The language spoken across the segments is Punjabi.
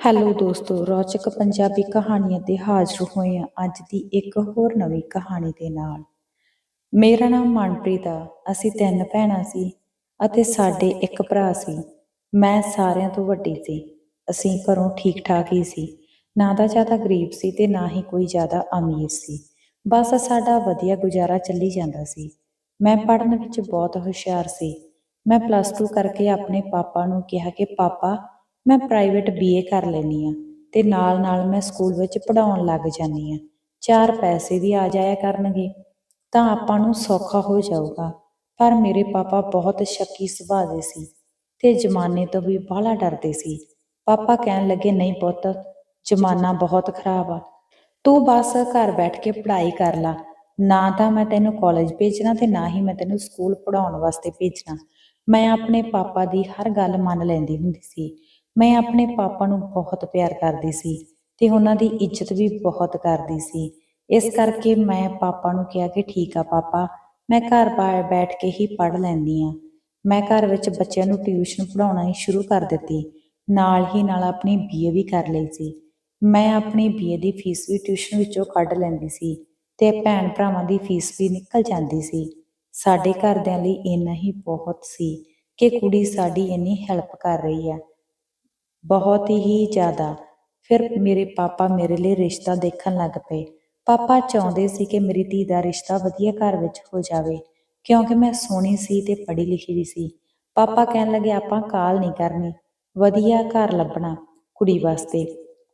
ਹੈਲੋ ਦੋਸਤੋ, ਰੌਚਕ ਪੰਜਾਬੀ ਕਹਾਣੀਆਂ ਤੇ ਹਾਜ਼ਰ ਹੋਏ ਹਾਂ ਅੱਜ ਦੀ ਇੱਕ ਹੋਰ ਨਵੀਂ ਕਹਾਣੀ ਦੇ ਨਾਲ। ਮੇਰਾ ਨਾਮ ਮਨਪ੍ਰੀਤ ਆ, ਅਸੀਂ ਤਿੰਨ ਭੈਣਾਂ ਸੀ ਅਤੇ ਸਾਡੇ ਇੱਕ ਭਰਾ ਸੀ। ਮੈਂ ਸਾਰਿਆਂ ਤੋਂ ਵੱਡੀ ਸੀ, ਅਸੀਂ ਘਰੋਂ ਠੀਕ ਠਾਕ ਹੀ ਸੀ। ਨਾ ਤਾਂ ਜ਼ਿਆਦਾ ਗਰੀਬ ਸੀ ਤੇ ਨਾ ਹੀ ਕੋਈ ਜ਼ਿਆਦਾ ਅਮੀਰ ਸੀ। ਬਸ ਸਾਡਾ ਵਧੀਆ ਗੁਜ਼ਾਰਾ ਚੱਲੀ ਜਾਂਦਾ ਸੀ। ਮੈਂ ਪੜ੍ਹਨ ਵਿੱਚ ਬਹੁਤ ਹੁਸ਼ਿਆਰ ਸੀ। ਮੈਂ ਪਲੱਸ 2 ਕਰਕੇ ਆਪਣੇ ਪਾਪਾ ਨੂੰ ਕਿਹਾ ਕਿ, ਪਾਪਾ ਮੈਂ ਪ੍ਰਾਈਵੇਟ ਬੀਏ ਕਰ ਲੈਣੀ ਆ ਤੇ ਨਾਲ ਨਾਲ ਮੈਂ ਸਕੂਲ ਵਿੱਚ ਪੜਾਉਣ ਲੱਗ ਜਾਨੀ ਆ ਚਾਰ ਪੈਸੇ ਵੀ ਆ ਜਾਇਆ ਕਰਨਗੇ, ਤਾਂ ਆਪਾਂ ਨੂੰ ਸੌਖਾ ਹੋ ਜਾਊਗਾ। ਪਰ ਮੇਰੇ ਪਾਪਾ ਬਹੁਤ ਸ਼ੱਕੀ ਸੁਭਾਅ ਦੇ ਸੀ ਤੇ ਜ਼ਮਾਨੇ ਤੋਂ ਵੀ ਬਾਹਲਾ ਡਰਦੇ ਸੀ। ਪਾਪਾ ਕਹਿਣ ਲੱਗੇ, ਨਹੀਂ ਪੁੱਤ, ਜ਼ਮਾਨਾ ਬਹੁਤ ਖਰਾਬ ਆ। ਤੂੰ ਬਸ ਘਰ ਬੈਠ ਕੇ ਪੜ੍ਹਾਈ ਕਰ ਲਾ। ਨਾ ਤਾਂ ਮੈਂ ਤੈਨੂੰ ਕਾਲਜ ਭੇਜਣਾ ਤੇ ਨਾ ਹੀ ਮੈਂ ਤੈਨੂੰ ਸਕੂਲ ਪੜਾਉਣ ਵਾਸਤੇ ਭੇਜਣਾ। ਮੈਂ ਆਪਣੇ ਪਾਪਾ ਦੀ ਹਰ ਗੱਲ ਮੰਨ ਲੈਂਦੀ ਹੁੰਦੀ ਸੀ। ਮੈਂ ਆਪਣੇ ਪਾਪਾ ਨੂੰ ਬਹੁਤ ਪਿਆਰ ਕਰਦੀ ਸੀ ਤੇ ਉਹਨਾਂ ਦੀ ਇੱਜ਼ਤ ਵੀ ਬਹੁਤ ਕਰਦੀ ਸੀ। ਇਸ ਕਰਕੇ ਮੈਂ ਪਾਪਾ ਨੂੰ ਕਿਹਾ ਕਿ ਠੀਕ ਆ ਪਾਪਾ, ਮੈਂ ਘਰ ਬਾਹਰ ਬੈਠ ਕੇ ਹੀ ਪੜ੍ਹ ਲੈਂਦੀ ਆ ਮੈਂ ਘਰ ਵਿੱਚ ਬੱਚਿਆਂ ਨੂੰ ਟਿਊਸ਼ਨ ਪੜਾਉਣਾ ਹੀ ਸ਼ੁਰੂ ਕਰ ਦਿੱਤੀ। ਨਾਲ ਹੀ ਨਾਲ ਆਪਣੀ ਬੀਏ ਵੀ ਕਰ ਲਈ ਸੀ। ਮੈਂ ਆਪਣੀ ਬੀਏ ਦੀ ਫੀਸ ਵੀ ਟਿਊਸ਼ਨ ਵਿੱਚੋਂ ਕੱਢ ਲੈਂਦੀ ਸੀ ਤੇ ਭੈਣ ਭਰਾਵਾਂ ਦੀ ਫੀਸ ਵੀ ਨਿਕਲ ਜਾਂਦੀ ਸੀ। ਸਾਡੇ ਘਰਦਿਆਂ ਲਈ ਇੰਨਾ ਹੀ ਬਹੁਤ ਸੀ ਕਿ ਕੁੜੀ ਸਾਡੀ ਇੰਨੀ ਹੈਲਪ ਕਰ ਰਹੀ ਹੈ ਬਹੁਤ ਹੀ ਜ਼ਿਆਦਾ। ਫਿਰ ਮੇਰੇ ਪਾਪਾ ਮੇਰੇ ਲਈ ਰਿਸ਼ਤਾ ਦੇਖਣ ਲੱਗ ਪਏ। ਪਾਪਾ ਚਾਹੁੰਦੇ ਸੀ ਕਿ ਮੇਰੀ ਧੀ ਦਾ ਰਿਸ਼ਤਾ ਵਧੀਆ ਘਰ ਵਿੱਚ ਹੋ ਜਾਵੇ, ਕਿਉਂਕਿ ਮੈਂ ਸੋਹਣੀ ਸੀ ਤੇ ਪੜ੍ਹੀ ਲਿਖੀ ਵੀ ਸੀ। ਪਾਪਾ ਕਹਿਣ ਲੱਗੇ, ਆਪਾਂ ਕਾਲ ਨਹੀਂ ਕਰਨੀ। ਵਧੀਆ ਘਰ ਲੱਭਣਾ ਕੁੜੀ ਵਾਸਤੇ।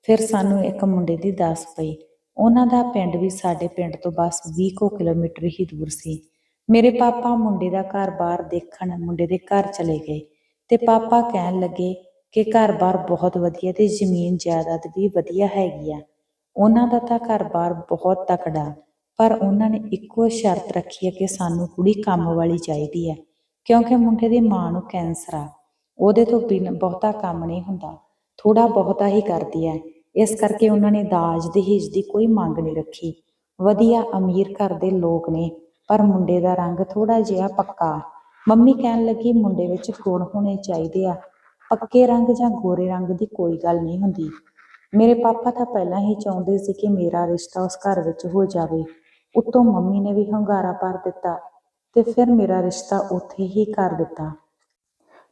ਫਿਰ ਸਾਨੂੰ ਇੱਕ ਮੁੰਡੇ ਦੀ ਦੱਸ ਪਈ। ਉਹਨਾਂ ਦਾ ਪਿੰਡ ਵੀ ਸਾਡੇ ਪਿੰਡ ਤੋਂ ਬਸ 20 ਕੁ ਕਿਲੋਮੀਟਰ ਹੀ ਦੂਰ ਸੀ। ਮੇਰੇ ਪਾਪਾ ਮੁੰਡੇ ਦਾ ਘਰ-ਬਾਰ ਦੇਖਣ, ਮੁੰਡੇ ਦੇ ਘਰ ਚਲੇ ਗਏ ਤੇ ਪਾਪਾ ਕਹਿਣ ਲੱਗੇ ਕਿ ਘਰ-ਬਾਰ ਬਹੁਤ ਵਧੀਆ ਤੇ ਜ਼ਮੀਨ ਜਾਇਦਾਦ ਵੀ ਵਧੀਆ ਹੈਗੀ ਆ। ਉਹਨਾਂ ਦਾ ਤਾਂ ਘਰ-ਬਾਰ ਬਹੁਤ ਤਕੜਾ, ਪਰ ਉਹਨਾਂ ਨੇ ਇੱਕੋ ਸ਼ਰਤ ਰੱਖੀ ਹੈ ਕਿ ਸਾਨੂੰ ਕੁੜੀ ਕੰਮ ਵਾਲੀ ਚਾਹੀਦੀ ਹੈ ਕਿਉਂਕਿ ਮੁੰਡੇ ਦੀ ਮਾਂ ਨੂੰ ਕੈਂਸਰ ਆ, ਉਹਦੇ ਤੋਂ ਬਿਨ ਬਹੁਤਾ ਕੰਮ ਨਹੀਂ ਹੁੰਦਾ ਥੋੜਾ ਬਹੁਤਾ ਹੀ ਕਰਦੀ ਹੈ ਇਸ ਕਰਕੇ ਉਹਨਾਂ ਨੇ ਦਾਜ ਦਹੇਜ ਦੀ ਕੋਈ ਮੰਗ ਨਹੀਂ ਰੱਖੀ। ਵਧੀਆ ਅਮੀਰ ਘਰ ਦੇ ਲੋਕ ਨੇ, ਪਰ ਮੁੰਡੇ ਦਾ ਰੰਗ ਥੋੜਾ ਜਿਹਾ ਪੱਕਾ। ਮੰਮੀ ਕਹਿਣ ਲੱਗੀ, ਮੁੰਡੇ ਵਿੱਚ ਗੁਣ ਹੋਣੇ ਚਾਹੀਦੇ ਆ ਪੱਕੇ ਰੰਗ ਜਾਂ ਗੋਰੇ ਰੰਗ ਦੀ ਕੋਈ ਗੱਲ ਨਹੀਂ ਹੁੰਦੀ। ਮੇਰੇ ਪਾਪਾ ਤਾਂ ਪਹਿਲਾਂ ਹੀ ਚਾਹੁੰਦੇ ਸੀ ਕਿ ਮੇਰਾ ਰਿਸ਼ਤਾ ਉਸ ਘਰ ਵਿੱਚ ਹੋ ਜਾਵੇ। ਉਤੋਂ ਮੰਮੀ ਨੇ ਵੀ ਹੰਗਾਰਾ ਭਰ ਦਿੱਤਾ ਤੇ ਫਿਰ ਮੇਰਾ ਰਿਸ਼ਤਾ ਉੱਥੇ ਹੀ ਕਰ ਦਿੱਤਾ।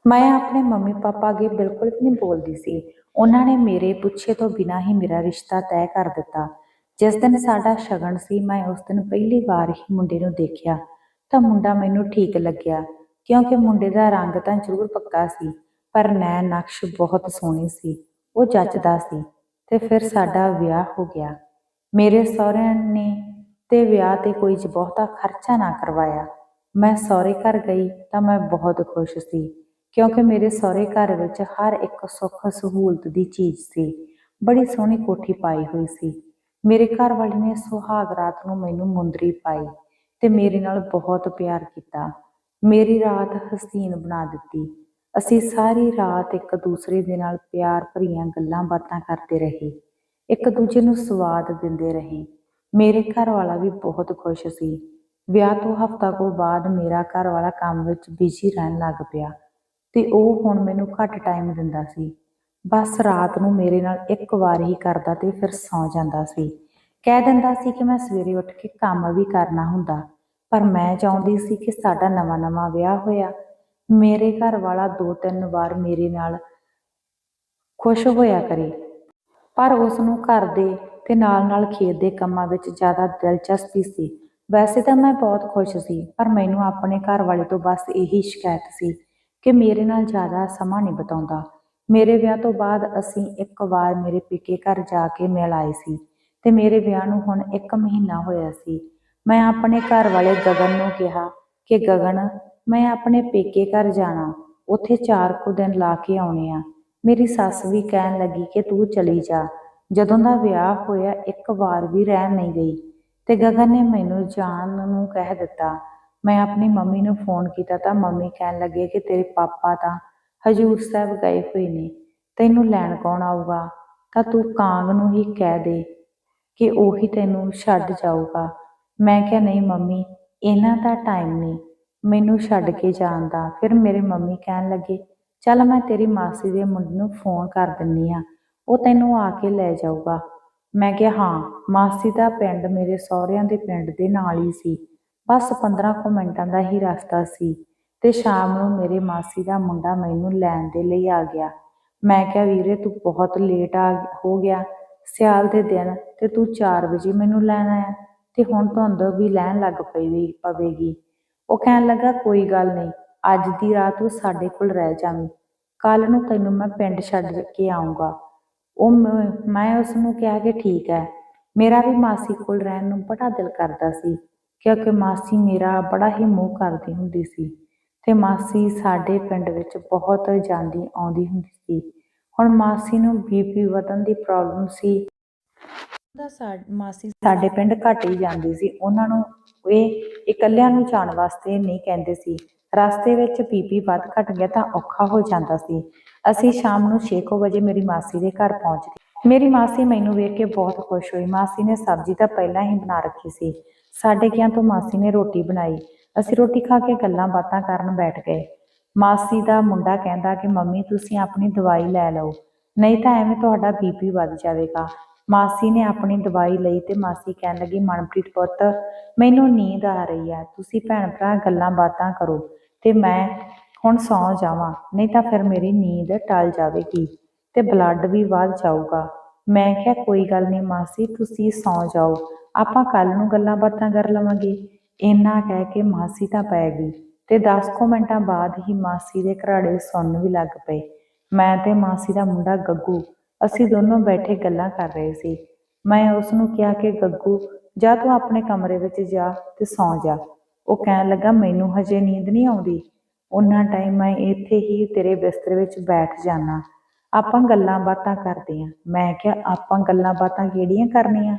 ਮੈਂ ਆਪਣੇ ਮੰਮੀ ਪਾਪਾ ਅੱਗੇ ਬਿਲਕੁਲ ਵੀ ਨਹੀਂ ਬੋਲਦੀ ਸੀ। ਉਹਨਾਂ ਨੇ ਮੇਰੇ ਪੁੱਛੇ ਤੋਂ ਬਿਨਾਂ ਹੀ ਮੇਰਾ ਰਿਸ਼ਤਾ ਤੈਅ ਕਰ ਦਿੱਤਾ। ਜਿਸ ਦਿਨ ਸਾਡਾ ਸ਼ਗਨ ਸੀ, ਮੈਂ ਉਸ ਦਿਨ ਪਹਿਲੀ ਵਾਰ ਹੀ ਮੁੰਡੇ ਨੂੰ ਦੇਖਿਆ। ਤਾਂ ਮੁੰਡਾ ਮੈਨੂੰ ਠੀਕ ਲੱਗਿਆ, ਕਿਉਂਕਿ ਮੁੰਡੇ ਦਾ ਰੰਗ ਤਾਂ ਜ਼ਰੂਰ ਪੱਕਾ ਸੀ। ਪਰ ਨੈਣ ਨਕਸ਼ ਬਹੁਤ ਸੋਹਣੀ ਸੀ। ਉਹ ਜੱਚਦਾ ਸੀ ਤੇ ਫਿਰ ਸਾਡਾ ਵਿਆਹ ਹੋ ਗਿਆ। ਮੇਰੇ ਸਹੁਰਿਆਂ ਨੇ ਤੇ ਵਿਆਹ ਤੇ ਕੋਈ ਬਹੁਤਾ ਖਰਚਾ ਨਾ ਕਰਵਾਇਆ। ਮੈਂ ਸਹੁਰੇ ਘਰ ਗਈ ਤਾਂ ਮੈਂ ਬਹੁਤ ਖੁਸ਼ ਸੀ, ਕਿਉਂਕਿ ਮੇਰੇ ਸਹੁਰੇ ਘਰ ਵਿੱਚ ਹਰ ਇੱਕ ਸੁੱਖ ਸਹੂਲਤ ਦੀ ਚੀਜ਼ ਸੀ। ਬੜੀ ਸੋਹਣੀ ਕੋਠੀ ਪਾਈ ਹੋਈ ਸੀ। ਮੇਰੇ ਘਰ ਵਾਲੇ ਨੇ ਸੁਹਾਗ ਰਾਤ ਨੂੰ ਮੈਨੂੰ ਮੁੰਦਰੀ ਪਾਈ ਤੇ ਮੇਰੇ ਨਾਲ ਬਹੁਤ ਪਿਆਰ ਕੀਤਾ। ਮੇਰੀ ਰਾਤ ਹਸੀਨ ਬਣਾ ਦਿੱਤੀ। ਅਸੀਂ ਸਾਰੀ ਰਾਤ ਇੱਕ ਦੂਸਰੇ ਦੇ ਨਾਲ ਪਿਆਰ ਭਰੀਆਂ ਗੱਲਾਂ ਬਾਤਾਂ ਕਰਦੇ ਰਹੇ। ਇੱਕ ਦੂਜੇ ਨੂੰ ਸਵਾਦ ਦਿੰਦੇ ਰਹੇ। ਮੇਰੇ ਘਰ ਵਾਲਾ ਵੀ ਬਹੁਤ ਖੁਸ਼ ਸੀ। ਵਿਆਹ ਤੋਂ ਹਫ਼ਤਾ ਕੋ ਬਾਅਦ ਮੇਰਾ ਘਰ ਵਾਲਾ ਕੰਮ ਵਿੱਚ ਬਿਜ਼ੀ ਰਹਿਣ ਲੱਗ ਪਿਆ ਤੇ ਉਹ ਹੁਣ ਮੈਨੂੰ ਘੱਟ ਟਾਈਮ ਦਿੰਦਾ ਸੀ। ਬਸ ਰਾਤ ਨੂੰ ਮੇਰੇ ਨਾਲ ਇੱਕ ਵਾਰ ਹੀ ਕਰਦਾ ਤੇ ਫਿਰ ਸੌਂ ਜਾਂਦਾ ਸੀ। ਕਹਿ ਦਿੰਦਾ ਸੀ ਕਿ ਮੈਂ ਸਵੇਰੇ ਉੱਠ ਕੇ ਕੰਮ ਵੀ ਕਰਨਾ ਹੁੰਦਾ, ਪਰ ਮੈਂ ਚਾਹੁੰਦੀ ਸੀ ਕਿ ਸਾਡਾ ਨਵਾਂ-ਨਵਾਂ ਵਿਆਹ ਹੋਇਆ। ਮੇਰੇ ਘਰ ਵਾਲਾ ਦੋ ਤਿੰਨ ਵਾਰ ਮੇਰੇ ਨਾਲ ਖੁਸ਼ ਹੋਇਆ ਕਰੇ। ਪਰ ਉਸ ਨੂੰ ਘਰ ਦੇ ਤੇ ਨਾਲ-ਨਾਲ ਖੇਤ ਦੇ ਕੰਮਾਂ ਵਿੱਚ ਜ਼ਿਆਦਾ ਦਿਲਚਸਪੀ ਸੀ। ਵੈਸੇ ਤਾਂ ਮੈਂ ਬਹੁਤ ਖੁਸ਼ ਸੀ ਪਰ ਮੈਨੂੰ ਆਪਣੇ ਘਰ ਵਾਲੇ ਤੋਂ ਬਸ ਇਹੀ ਸ਼ਿਕਾਇਤ ਸੀ ਕਿ ਮੇਰੇ ਨਾਲ ਜ਼ਿਆਦਾ ਸਮਾਂ ਨਹੀਂ ਬਿਤਾਉਂਦਾ। ਮੇਰੇ ਵਿਆਹ ਤੋਂ ਬਾਅਦ ਅਸੀਂ ਇੱਕ ਵਾਰ ਮੇਰੇ ਪੇਕੇ ਘਰ ਜਾ ਕੇ ਮਿਲ ਆਏ ਸੀ ਤੇ ਮੇਰੇ ਵਿਆਹ ਨੂੰ ਹੁਣ 1 ਮਹੀਨਾ ਹੋਇਆ ਸੀ। ਮੈਂ ਆਪਣੇ ਘਰ ਵਾਲੇ ਗਗਨ ਨੂੰ ਕਿਹਾ ਕਿ ਗਗਨ ਮੈਂ ਆਪਣੇ ਪੇਕੇ ਘਰ ਜਾਣਾ, ਉੱਥੇ ਚਾਰ ਕੁ ਦਿਨ ਲਾ ਕੇ ਆਉਣੇ ਆ। ਮੇਰੀ ਸੱਸ ਵੀ ਕਹਿਣ ਲੱਗੀ ਕਿ ਤੂੰ ਚਲੀ ਜਾ। ਜਦੋਂ ਦਾ ਵਿਆਹ ਹੋਇਆ, ਇੱਕ ਵਾਰ ਵੀ ਰਹਿਣ ਨਹੀਂ ਗਈ ਤੇ ਗਗਨ ਨੇ ਮੈਨੂੰ ਜਾਣ ਨੂੰ ਕਹਿ ਦਿੱਤਾ। ਮੈਂ ਆਪਣੀ ਮੰਮੀ ਨੂੰ ਫੋਨ ਕੀਤਾ ਤਾਂ ਮੰਮੀ ਕਹਿਣ ਲੱਗੇ ਕਿ ਤੇਰੇ ਪਾਪਾ ਤਾਂ ਹਜੂਰ ਸਾਹਿਬ ਗਏ ਹੋਏ ਨੇ, ਤੈਨੂੰ ਲੈਣ ਕੌਣ ਆਊਗਾ? ਤਾਂ ਤੂੰ ਕਾਂਗ ਨੂੰ ਹੀ ਕਹਿ ਦੇ ਕਿ ਉਹੀ ਤੈਨੂੰ ਛੱਡ ਜਾਊਗਾ। ਮੈਂ ਕਿਹਾ, ਨਹੀਂ ਮੰਮੀ, ਇਹਨਾਂ ਦਾ ਟਾਈਮ ਨਹੀਂ ਮੈਨੂੰ ਛੱਡ ਕੇ ਜਾਣ ਦਾ ਫਿਰ ਮੇਰੇ ਮੰਮੀ ਕਹਿਣ ਲੱਗੇ, ਚੱਲ ਮੈਂ ਤੇਰੀ ਮਾਸੀ ਦੇ ਮੁੰਡੇ ਨੂੰ ਫੋਨ ਕਰ ਦਿੰਨੀ ਆ। ਉਹ ਤੈਨੂੰ ਆ ਕੇ ਲੈ ਜਾਊਗਾ। ਮੈਂ ਕਿਹਾ, ਹਾਂ, ਮਾਸੀ ਦਾ ਪਿੰਡ ਮੇਰੇ ਸਹੁਰਿਆਂ ਦੇ ਪਿੰਡ ਦੇ ਨਾਲ ਹੀ ਸੀ। ਬਸ 15 ਕੁ ਮਿੰਟਾਂ ਦਾ ਹੀ ਰਸਤਾ ਸੀ ਤੇ ਸ਼ਾਮ ਨੂੰ ਮੇਰੇ ਮਾਸੀ ਦਾ ਮੁੰਡਾ ਮੈਨੂੰ ਲੈਣ ਦੇ ਲਈ ਆ ਗਿਆ। ਮੈਂ ਕਿਹਾ, ਵੀਰੇ, ਤੂੰ ਬਹੁਤ ਲੇਟ ਆ, ਹੋ ਗਿਆ। ਸਿਆਲ ਦੇ ਦਿਨ ਤੇ ਤੂੰ 4 ਵਜੇ ਮੈਨੂੰ ਲੈਣ ਆਇਆ ਤੇ ਹੁਣ ਧੁੰਦ ਵੀ ਲੈਣ ਲੱਗ ਪਈ, ਪਵੇਗੀ। ਉਹ ਕਹਿਣ ਲੱਗਾ, ਕੋਈ ਗੱਲ ਨਹੀਂ, ਅੱਜ ਦੀ ਰਾਤ ਤੂੰ ਸਾਡੇ ਕੋਲ ਰਹਿ ਜਾਵੀਂ। ਕੱਲ ਨੂੰ ਤੈਨੂੰ ਮੈਂ ਪਿੰਡ ਛੱਡ ਕੇ ਆਉਂਗਾ ਉਹ ਮੈਂ ਉਸ ਨੂੰ ਕਿਹਾ ਕਿ ਠੀਕ ਹੈ, ਮੇਰਾ ਵੀ ਮਾਸੀ ਕੋਲ ਰਹਿਣ ਨੂੰ ਬੜਾ ਦਿਲ ਕਰਦਾ ਸੀ, ਕਿਉਂਕਿ ਮਾਸੀ ਮੇਰਾ ਬੜਾ ਹੀ ਮੋਹ ਕਰਦੀ ਹੁੰਦੀ ਸੀ ਤੇ ਮਾਸੀ ਸਾਡੇ ਪਿੰਡ ਵਿੱਚ ਬਹੁਤ ਜਾਂਦੀ ਆਉਂਦੀ ਹੁੰਦੀ ਸੀ। ਹੁਣ ਮਾਸੀ ਨੂੰ ਬੀਪੀ ਵਧਣ ਦੀ ਪ੍ਰੋਬਲਮ ਸੀ ਸਾ- ਮਾਸੀ ਸਾਡੇ ਪਿੰਡ ਘੱਟ ਹੀ ਜਾਂਦੀ ਸੀ। ਉਹਨਾਂ ਨੂੰ ਇਹ ਇਕੱਲਿਆਂ ਨੂੰ ਜਾਣ ਵਾਸਤੇ ਨਹੀਂ ਕਹਿੰਦੇ ਸੀ। ਰਸਤੇ ਵਿੱਚ ਬੀਪੀ ਵੱਧ ਘਟ ਗਿਆ ਤਾਂ ਔਖਾ ਹੋ ਜਾਂਦਾ ਸੀ। ਅਸੀਂ ਸ਼ਾਮ ਨੂੰ 6 ਵਜੇ ਮੇਰੀ ਮਾਸੀ ਦੇ ਘਰ ਪਹੁੰਚ ਗਏ। ਮੇਰੀ ਮਾਸੀ ਮੈਨੂੰ ਵੇਖ ਕੇ ਬਹੁਤ ਖੁਸ਼ ਹੋਈ। ਮਾਸੀ ਨੇ ਸਬਜ਼ੀ ਤਾਂ ਪਹਿਲਾਂ ਹੀ ਬਣਾ ਰੱਖੀ ਸੀ। ਸਾਡੇ ਗਿਆ ਤੋਂ ਮਾਸੀ ਨੇ ਰੋਟੀ ਬਣਾਈ। ਅਸੀਂ ਰੋਟੀ ਖਾ ਕੇ ਗੱਲਾਂ ਬਾਤਾਂ ਕਰਨ ਬੈਠ ਗਏ। ਮਾਸੀ ਦਾ ਮੁੰਡਾ ਕਹਿੰਦਾ ਕਿ ਮੰਮੀ ਤੁਸੀਂ ਆਪਣੀ ਦਵਾਈ ਲੈ ਲਓ। ਨਹੀਂ ਤਾਂ ਐਵੇਂ ਤੁਹਾਡਾ ਬੀਪੀ ਵੱਧ ਜਾਵੇਗਾ। ਮਾਸੀ ਨੇ ਆਪਣੀ ਦਵਾਈ ਲਈ ਤੇ ਮਾਸੀ ਕਹਿਣ ਲੱਗੀ, ਮਨਪ੍ਰੀਤ ਪੁੱਤ, ਮੈਨੂੰ ਨੀਂਦ ਆ ਰਹੀ ਹੈ, ਤੁਸੀਂ ਭੈਣ ਭਰਾ ਗੱਲਾਂ ਬਾਤਾਂ ਕਰੋ ਤੇ ਮੈਂ ਹੁਣ ਸੌਂ ਜਾਵਾਂ, ਨਹੀਂ ਤਾਂ ਫਿਰ ਮੇਰੀ ਨੀਂਦ ਟਲ ਜਾਵੇਗੀ ਤੇ ਬਲੱਡ ਵੀ ਵੱਧ ਜਾਊਗਾ। ਮੈਂ ਕਿਹਾ, ਕੋਈ ਗੱਲ ਨਹੀਂ ਮਾਸੀ, ਤੁਸੀਂ ਸੌਂ ਜਾਓ, ਆਪਾਂ ਕੱਲ ਨੂੰ ਗੱਲਾਂ ਬਾਤਾਂ ਕਰ ਲਵਾਂਗੇ। ਇੰਨਾ ਕਹਿ ਕੇ ਮਾਸੀ ਤਾਂ ਪੈ ਗਈ ਤੇ 10 ਕੁ ਮਿੰਟਾਂ ਬਾਅਦ ਹੀ ਮਾਸੀ ਦੇ ਘਰਾੜੇ ਸੁਣਨ ਵੀ ਲੱਗ ਪਏ। ਮੈਂ ਤੇ ਮਾਸੀ ਦਾ ਮੁੰਡਾ ਗੱਗੂ ਅਸੀਂ ਦੋਨੋਂ ਬੈਠੇ ਗੱਲਾਂ ਕਰ ਰਹੇ ਸੀ। ਮੈਂ ਉਸ ਨੂੰ ਕਿਹਾ ਕਿ ਗੱਗੂ ਜਾ ਤੂੰ ਆਪਣੇ ਕਮਰੇ ਵਿੱਚ ਜਾ ਤੇ ਸੌਂ ਜਾ। ਉਹ ਕਹਿਣ ਲੱਗਾ ਮੈਨੂੰ ਹਜੇ ਨੀਂਦ ਨਹੀਂ ਆਉਂਦੀ। ਉਹਨਾਂ ਟਾਈਮ ਮੈਂ ਇੱਥੇ ਹੀ ਤੇਰੇ ਬਿਸਤਰੇ ਵਿੱਚ ਬੈਠ ਜਾਣਾ ਆਪਾਂ ਗੱਲਾਂ ਬਾਤਾਂ ਕਰਦੇ ਆਂ। ਮੈਂ ਕਿਹਾ ਆਪਾਂ ਗੱਲਾਂ ਬਾਤਾਂ ਕਿਹੜੀਆਂ ਕਰਨੀਆਂ?